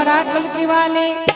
महाराज डुलकी वाले?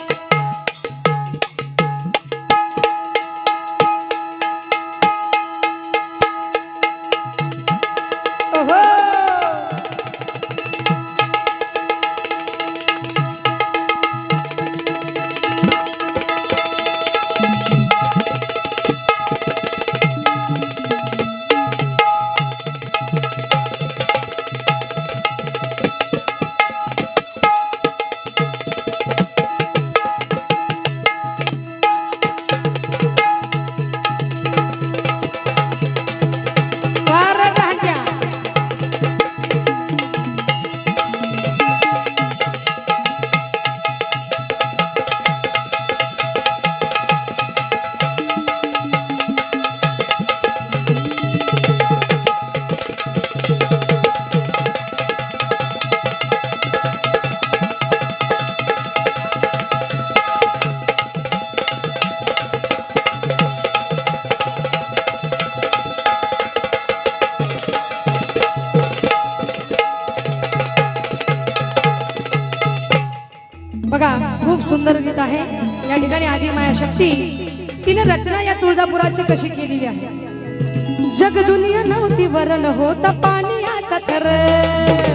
बघा खूप सुंदर गीत आहे. या ठिकाणी आधी माया शक्ती. तिने रचना या तुळजापुराची कशी केलेली आहे? जग दुनिया नव्हती वरण होता पाणी याचा थर.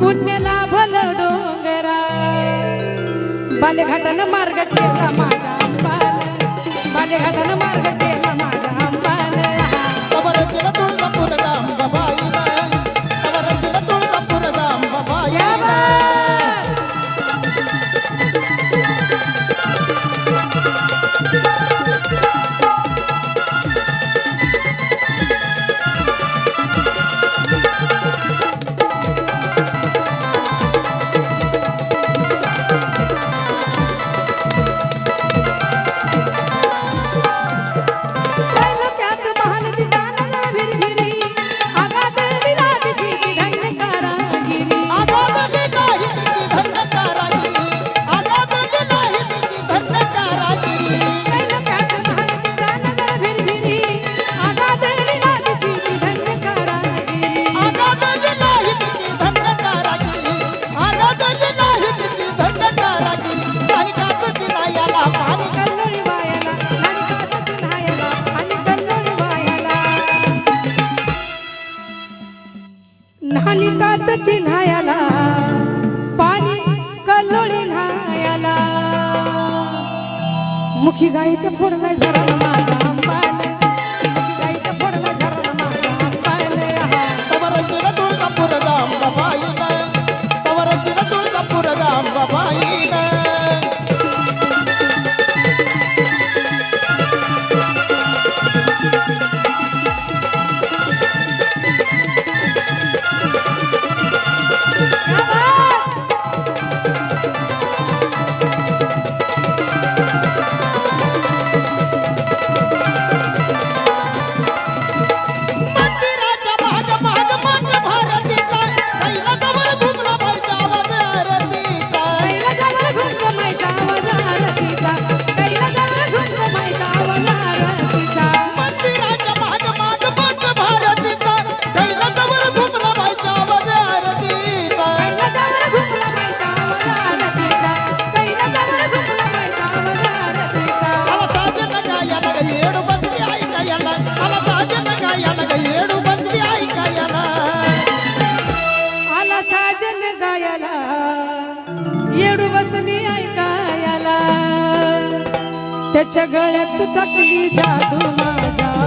पुण्य लाभल डोंगरा. बालेघाटानं मार्ग केला माझा बालेघाटानं मार्ग केला मुखी गायीच्या फोरलाय जरा माझ्या साजन गायाला. येडू बसली ऐकायाला. त्याच्या गळ्यात तकली जादू माझा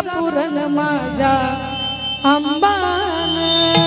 पुरण माझ्या अंबान.